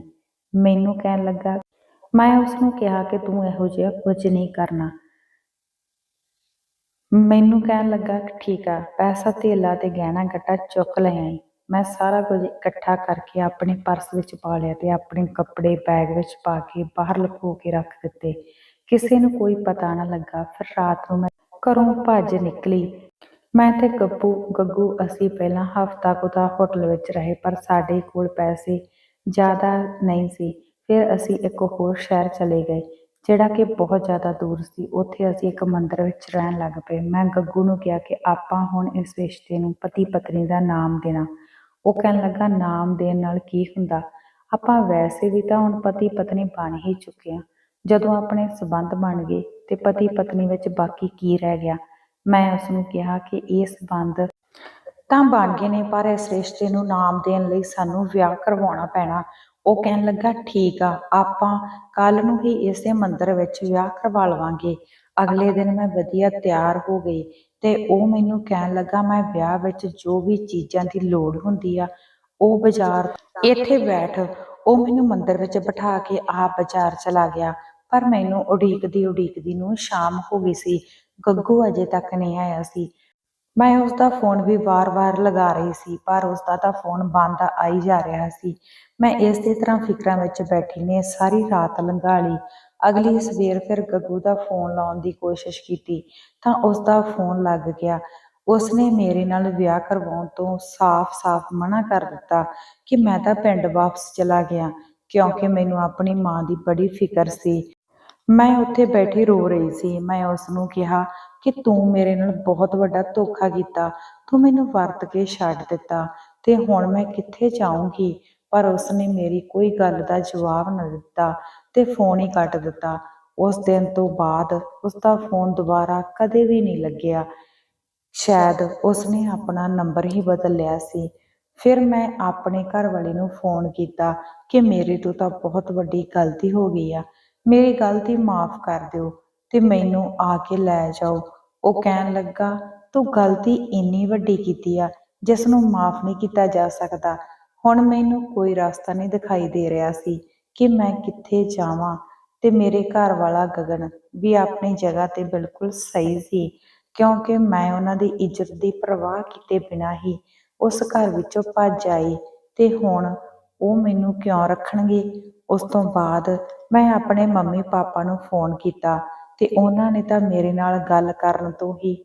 ਮੈਨੂੰ ਕਹਿਣ ਲੱਗਾ, ਮੈਂ ਉਸ ਨੂੰ ਕਿਹਾ ਕਿ ਤੂੰ ਇਹੋ ਜਿਹਾ ਕੁਝ ਨਹੀਂ ਕਰਨਾ। ਮੈਨੂੰ ਕਹਿਣ ਲੱਗਾ ਠੀਕ ਆ, ਪੈਸਾ ਧੇਲਾ ਤੇ ਗਹਿਣਾ ਗੱਟਾ ਚੁੱਕ ਲੈ ਆਈ। ਮੈਂ ਸਾਰਾ ਕੁਝ ਇਕੱਠਾ ਕਰਕੇ ਆਪਣੇ ਪਰਸ ਵਿੱਚ ਪਾ ਲਿਆ ਤੇ ਆਪਣੇ ਕੱਪੜੇ ਬੈਗ ਵਿੱਚ ਪਾ ਕੇ ਬਾਹਰ ਲੁਕੋ ਕੇ ਰੱਖ ਦਿੱਤੇ। ਕਿਸੇ ਨੂੰ ਕੋਈ ਪਤਾ ਨਾ ਲੱਗਾ, ਫਿਰ ਰਾਤ ਨੂੰ ਮੈਂ ਘਰੋਂ ਭੱਜ ਨਿਕਲੀ। ਮੈਂ ਤੇ ਗੱਗੂ ਗੱਗੂ ਅਸੀਂ ਪਹਿਲਾਂ ਹਫਤਾ ਕੁ ਤਾਂ ਹੋਟਲ ਵਿੱਚ ਰਹੇ, ਪਰ ਸਾਡੇ ਕੋਲ ਪੈਸੇ ਜ਼ਿਆਦਾ ਨਹੀਂ ਸੀ। ਫਿਰ ਅਸੀਂ ਇੱਕ ਹੋਰ ਸ਼ਹਿਰ ਚਲੇ ਗਏ। ਜਿਹੜਾ ਕਿ ਬਹੁਤ ਜ਼ਿਆਦਾ ਦੂਰ ਸੀ, ਉੱਥੇ ਅਸੀਂ ਇੱਕ ਮੰਦਿਰ ਵਿੱਚ ਰਹਿਣ ਲੱਗ ਪਏ। ਮੈਂ ਗੱਗੂ ਨੂੰ ਕਿਹਾ ਕਿ ਆਪਾਂ ਹੁਣ ਇਸ ਰਿਸ਼ਤੇ ਨੂੰ ਪਤੀ ਪਤਨੀ ਦਾ ਨਾਮ ਦੇਣਾ। ਉਹ ਕਹਿਣ ਲੱਗਾ, ਨਾਮ ਦੇਣ ਨਾਲ ਕੀ ਹੁੰਦਾ? ਆਪਾਂ ਵੈਸੇ ਵੀ ਤਾਂ ਹੁਣ ਪਤੀ ਪਤਨੀ ਬਣ ਹੀ ਚੁੱਕੇ ਹਾਂ। ਜਦੋਂ ਆਪਣੇ ਸਬੰਧ ਬਣ ਗਏ ਤੇ ਪਤੀ ਪਤਨੀ ਵਿੱਚ ਬਾਕੀ ਕੀ ਰਹਿ ਗਿਆ? ਮੈਂ ਉਸ ਨੂੰ ਕਿਹਾ ਕਿ ਇਹ ਸਬੰਧ ਤਾਂ ਬਣ ਗਏ ਨੇ, ਪਰ ਇਸ ਰਿਸ਼ਤੇ ਨੂੰ ਨਾਮ ਦੇਣ ਲਈ ਸਾਨੂੰ ਵਿਆਹ ਕਰਵਾਉਣਾ ਪੈਣਾ। ਉਹ ਕਹਿਣ ਲੱਗਾ, ਠੀਕ ਆ, ਆਪਾਂ ਕੱਲ ਨੂੰ ਹੀ ਇਸੇ ਮੰਦਿਰ ਵਿੱਚ ਵਿਆਹ ਕਰਵਾ ਲਵਾਂਗੇ। ਅਗਲੇ ਦਿਨ ਮੈਂ ਵਧੀਆ ਤਿਆਰ ਹੋ ਗਈ ਤੇ ਉਹ ਮੈਨੂੰ ਕਹਿਣ ਲੱਗਾ, ਮੈਂ ਵਿਆਹ ਵਿੱਚ ਜੋ ਵੀ ਚੀਜ਼ਾਂ ਦੀ ਲੋੜ ਹੁੰਦੀ ਆ, ਉਹ ਬਾਜ਼ਾਰ ਇੱਥੇ ਬੈਠ। ਉਹ ਮੈਨੂੰ ਮੰਦਿਰ ਵਿੱਚ ਬਿਠਾ ਕੇ ਆਪ ਬਾਜ਼ਾਰ ਚਲਾ ਗਿਆ। ਪਰ ਮੈਨੂੰ ਉਡੀਕਦੀ ਉਡੀਕਦੀ ਨੂੰ ਸ਼ਾਮ ਹੋ ਗਈ ਸੀ। ਗੱਗੂ ਅਜੇ ਤੱਕ ਨਹੀਂ ਆਇਆ ਸੀ। ਮੈਂ ਉਸ ਦਾ ਫੋਨ ਵੀ ਵਾਰ-ਵਾਰ ਲਗਾ ਰਹੀ ਸੀ, ਪਰ ਉਸ ਦਾ ਤਾਂ ਫੋਨ ਬੰਦ ਆਈ ਜਾ ਰਿਹਾ ਸੀ। ਮੈਂ ਇਸੇ ਤਰ੍ਹਾਂ ਫਿਕਰਾਂ ਵਿੱਚ ਬੈਠੀ ਨੇ, ਸਾਰੀ ਰਾਤ ਲੰਘਾ ਲਈ। ਅਗਲੀ ਸਵੇਰ ਫਿਰ ਗੱਗੂ ਦਾ ਫੋਨ ਲਾਉਣ ਦੀ ਕੋਸ਼ਿਸ਼ ਕੀਤੀ, ਤਾਂ ਉਸ ਦਾ ਫੋਨ ਲੱਗ ਗਿਆ। ਉਸਨੇ ਮੇਰੇ ਨਾਲ ਵਿਆਹ ਕਰਵਾਉਣ ਤੋਂ ਸਾਫ਼-ਸਾਫ਼ ਮਨਾ ਕਰ ਦਿੱਤਾ ਕਿ ਮੈਂ ਤਾਂ ਪਿੰਡ ਵਾਪਸ ਚਲਾ ਗਿਆ, ਕਿਉਂਕਿ ਮੈਨੂੰ ਆਪਣੀ ਮਾਂ ਦੀ ਬੜੀ ਫਿਕਰ ਸੀ। ਮੈਂ ਉੱਥੇ ਬੈਠੀ ਰੋ ਰਹੀ ਸੀ। ਮੈਂ ਉਸ ਨੂੰ ਕਿਹਾ ਕਿ ਤੂੰ ਮੇਰੇ ਨਾਲ ਬਹੁਤ ਵੱਡਾ ਧੋਖਾ ਕੀਤਾ। ਤੂੰ ਮੈਨੂੰ ਵਰਤ ਕੇ ਛੱਡ ਦਿੱਤਾ ਤੇ ਹੁਣ ਮੈਂ ਕਿੱਥੇ ਜਾਊਂਗੀ? ਪਰ ਉਸਨੇ ਮੇਰੀ ਕੋਈ ਗੱਲ ਦਾ ਜਵਾਬ ਨਾ ਦਿੱਤਾ ਤੇ ਫੋਨ ਹੀ ਕੱਟ ਦਿੱਤਾ। ਉਸ ਦਿਨ ਤੋਂ ਬਾਅਦ ਉਸ ਦਾ ਫੋਨ ਦੁਬਾਰਾ ਕਦੇ ਵੀ ਨਹੀਂ ਲੱਗਿਆ। ਸ਼ਾਇਦ ਉਸਨੇ ਆਪਣਾ ਨੰਬਰ ਹੀ ਬਦਲ ਲਿਆ ਸੀ। ਫਿਰ ਮੈਂ ਆਪਣੇ ਘਰ ਵਾਲੇ ਨੂੰ ਫੋਨ ਕੀਤਾ ਕਿ ਮੇਰੇ ਤੋਂ ਤਾਂ ਬਹੁਤ ਵੱਡੀ ਗਲਤੀ ਹੋ ਗਈ ਆ। ਮੇਰੀ ਗਲਤੀ ਮਾਫ ਕਰ ਦਿਓ ਤੇ ਮੈਨੂੰ ਆ ਕੇ ਲੈ ਜਾਓ। ਉਹ ਕਹਿਣ ਲੱਗਾ, ਤੂੰ ਗਲਤੀ ਇੰਨੀ ਵੱਡੀ ਕੀਤੀ ਆ, ਜਿਸ ਨੂੰ ਮਾਫ ਨਹੀਂ ਕੀਤਾ ਜਾ ਸਕਦਾ। ਹੁਣ ਮੈਨੂੰ ਕੋਈ ਰਸਤਾ ਨਹੀਂ ਦਿਖਾਈ ਦੇ ਰਿਹਾ ਸੀ ਕਿ ਮੈਂ ਕਿੱਥੇ ਜਾਵਾਂ ਤੇ ਮੇਰੇ ਘਰ ਵਾਲਾ ਗਗਨ ਵੀ ਆਪਣੀ ਜਗ੍ਹਾ ਤੇ ਬਿਲਕੁਲ ਸਹੀ ਸੀ, ਕਿਉਂਕਿ ਮੈਂ ਉਹਨਾਂ ਦੀ ਇੱਜ਼ਤ ਦੀ ਪਰਵਾਹ ਕੀਤੇ ਬਿਨਾਂ ਹੀ ਉਸ ਘਰ ਵਿੱਚੋਂ ਭੱਜ ਆਈ ਤੇ ਹੁਣ ਉਹ ਮੈਨੂੰ ਕਿਉਂ ਰੱਖਣਗੇ? ਉਸ ਤੋਂ ਬਾਅਦ ਮੈਂ ਆਪਣੇ ਮੰਮੀ ਪਾਪਾ ਨੂੰ ਫੋਨ ਕੀਤਾ ਤੇ ਉਹਨਾਂ ਨੇ ਤਾਂ ਮੇਰੇ ਨਾਲ ਗੱਲ ਕਰਨ ਤੋਂ ਹੀ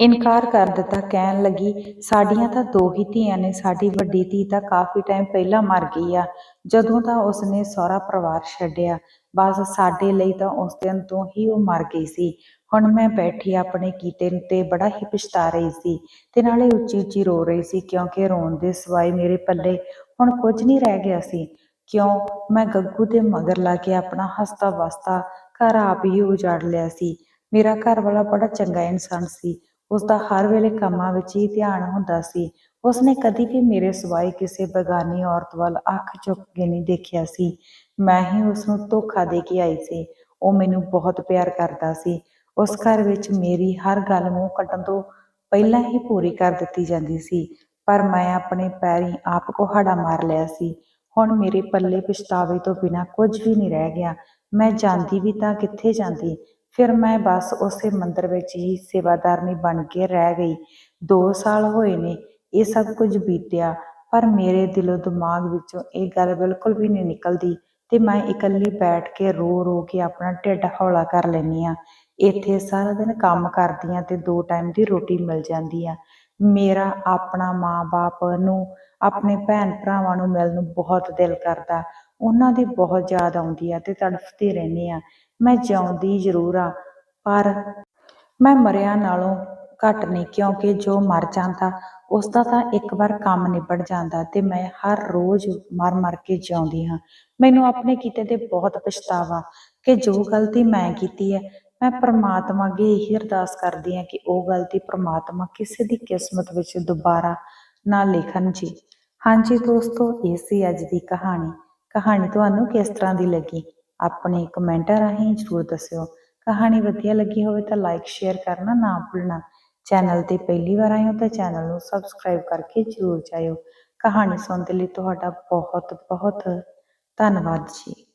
ਇਨਕਾਰ ਕਰ ਦਿੱਤਾ। ਕਹਿਣ ਲੱਗੀ, ਸਾਡੀਆਂ ਤਾਂ ਦੋ ਹੀ ਧੀਆਂ ਨੇ, ਸਾਡੀ ਵੱਡੀ ਧੀ ਤਾਂ ਕਾਫੀ ਟਾਈਮ ਪਹਿਲਾਂ ਮਰ ਗਈ ਆ। ਜਦੋਂ ਤਾਂ ਉਸਨੇ ਸਹੁਰਾ ਪਰਿਵਾਰ ਛੱਡਿਆ, ਬਸ ਸਾਡੇ ਲਈ ਤਾਂ ਉਸ ਦਿਨ ਤੋਂ ਹੀ ਉਹ ਮਰ ਗਈ ਸੀ। ਹੁਣ ਮੈਂ ਬੈਠੀ ਆਪਣੇ ਕੀਤੇ ਤੇ ਬੜਾ ਹੀ ਪਛਤਾ ਰਹੀ ਸੀ ਤੇ ਨਾਲੇ ਉੱਚੀ ਉੱਚੀ ਰੋ ਰਹੀ ਸੀ ਕਿਉਂਕਿ ਰੋਣ ਦੇ ਸਿਵਾਏ ਮੇਰੇ ਪੱਲੇ ਹੁਣ ਕੁਝ ਨਹੀਂ ਰਹਿ ਗਿਆ ਸੀ। ਕਿਉਂ? ਮੈਂ ਗੱਗੂ ਦੇ ਮਗਰ ਲਾ ਕੇ ਆਪਣਾ ਹਸਤਾ ਵਸਤਾ ਘਰ ਆਪ ਹੀ ਉਜਾੜ ਲਿਆ ਸੀ। ਮੇਰਾ ਘਰ ਵਾਲਾ ਬੜਾ ਚੰਗਾ ਇਨਸਾਨ ਸੀ। ਉਸ ਦਾ ਹਰ ਵੇਲੇ ਕੰਮਾਂ ਵਿੱਚ ਹੀ ਧਿਆਨ ਹੁੰਦਾ ਸੀ। ਉਸਨੇ ਕਦੀ ਵੀ ਮੇਰੇ ਸਿਵਾਏ ਕਿਸੇ ਬੇਗਾਨੀ ਔਰਤ ਵੱਲ ਅੱਖ ਚੁੱਕ ਕੇ ਨਹੀਂ ਦੇਖਿਆ ਸੀ। ਮੈਂ ਹੀ ਉਸ ਨੂੰ ਧੋਖਾ ਦੇ ਕੇ ਆਈ ਸੀ। ਉਹ ਮੈਨੂੰ ਬਹੁਤ ਪਿਆਰ ਕਰਦਾ ਸੀ। ਉਸ ਘਰ ਵਿੱਚ ਮੇਰੀ ਹਰ ਗੱਲ ਮੂੰਹ ਕੱਢਣ ਤੋਂ ਪਹਿਲਾਂ ਹੀ ਪੂਰੀ ਕਰ ਦਿੱਤੀ ਜਾਂਦੀ ਸੀ। ਪਰ ਮੈਂ ਆਪਣੇ ਪੈਰੀਂ ਆਪ ਕੁਹਾੜਾ ਮਾਰ ਲਿਆ ਸੀ। ਹੁਣ ਮੇਰੇ ਪੱਲੇ ਪਛਤਾਵੇ ਤੋਂ ਬਿਨਾ ਕੁਝ ਵੀ ਨਹੀਂ ਰਹਿ ਗਿਆ। ਮੈਂ ਜਾਂਦੀ ਵੀ ਤਾਂ ਕਿੱਥੇ ਜਾਂਦੀ? ਫਿਰ ਮੈਂ ਬਸ ਉਸੇ ਮੰਦਿਰ ਵਿੱਚ ਹੀ ਸੇਵਾਦਾਰਨੀ ਬਣ ਕੇ ਰਹਿ ਗਈ। 2 ਸਾਲ ਹੋਏ ਨੇ, ਇਹ ਸਭ ਕੁਝ ਬੀਤਿਆ, ਪਰ ਮੇਰੇ ਦਿਲੋਂ ਦਿਮਾਗ ਵਿੱਚੋਂ ਇਹ ਗੱਲ ਬਿਲਕੁਲ ਵੀ ਨਹੀਂ ਨਿਕਲਦੀ ਤੇ ਮੈਂ ਇਕੱਲੀ ਬੈਠ ਕੇ ਰੋ ਰੋ ਕੇ ਆਪਣਾ ਢਿੱਡ ਹੌਲਾ ਕਰ ਲੈਂਦੀ ਆ ਇੱਥੇ ਸਾਰਾ ਦਿਨ ਕੰਮ ਕਰਦੀ ਆ ਤੇ ਦੋ ਟਾਈਮ ਦੀ ਰੋਟੀ ਮਿਲ ਜਾਂਦੀ ਆ। ਮੇਰਾ ਆਪਣਾ ਮਾਂ-ਬਾਪ ਨੂੰ, ਆਪਣੇ ਭੈਣ ਭਰਾਵਾਂ ਨੂੰ ਮਿਲਣ ਨੂੰ ਬਹੁਤ ਦਿਲ ਕਰਦਾ। ਉਹਨਾਂ ਦੀ ਬਹੁਤ ਯਾਦ ਆਉਂਦੀ ਆ ਤੇ ਤੜਫਦੀ ਰਹਿੰਦੀ ਆ। ਮੈਂ ਜਿਉਂਦੀ ਜ਼ਰੂਰ ਆ, ਪਰ ਮੈਂ ਮਰਿਆ ਨਾਲੋਂ ਘੱਟ ਨਹੀਂ, ਕਿਉਂਕਿ ਜੋ ਮਰ ਜਾਂਦਾ ਉਸ ਦਾ ਤਾਂ ਇੱਕ ਵਾਰ ਕੰਮ ਨਿਬੜ ਜਾਂਦਾ ਤੇ ਮੈਂ ਹਰ ਰੋਜ਼ ਮਰ ਮਰ ਕੇ ਜਿਉਂਦੀ ਹਾਂ। ਮੈਨੂੰ ਆਪਣੇ ਕੀਤੇ ਤੇ ਬਹੁਤ ਪਛਤਾਵਾ ਕਿ ਜੋ ਗਲਤੀ ਮੈਂ ਕੀਤੀ ਹੈ ਮੈਂ ਪ੍ਰਮਾਤਮਾ ਅੱਗੇ ਇਹੀ ਅਰਦਾਸ ਕਰਦੀ ਹਾਂ ਕਿ ਉਹ ਗਲਤੀ ਪ੍ਰਮਾਤਮਾ ਕਿਸੇ ਦੀ ਕਿਸਮਤ ਵਿੱਚ ਦੁਬਾਰਾ ਨਾ ਲਿਖਣ ਜੀ। ਹਾਂਜੀ ਦੋਸਤੋ, ਇਹ ਸੀ ਅੱਜ ਦੀ ਕਹਾਣੀ। ਕਹਾਣੀ ਤੁਹਾਨੂੰ ਕਿਸ ਤਰ੍ਹਾਂ ਦੀ ਲੱਗੀ? ਆਪਣੇ ਕਮੈਂਟਾਂ ਰਾਹੀਂ ਜ਼ਰੂਰ ਦੱਸਿਓ। ਕਹਾਣੀ ਵਧੀਆ ਲੱਗੀ ਹੋਵੇ ਤਾਂ ਲਾਈਕ ਸ਼ੇਅਰ ਕਰਨਾ ਨਾ ਭੁੱਲਣਾ। ਚੈਨਲ ਤੇ ਪਹਿਲੀ ਵਾਰ ਆਏ ਹੋ ਤਾਂ ਚੈਨਲ ਨੂੰ ਸਬਸਕ੍ਰਾਈਬ ਕਰਕੇ ਜ਼ਰੂਰ ਜਾਇਓ। ਕਹਾਣੀ ਸੁਣਨ ਦੇ ਲਈ ਤੁਹਾਡਾ ਬਹੁਤ ਬਹੁਤ ਧੰਨਵਾਦ ਜੀ।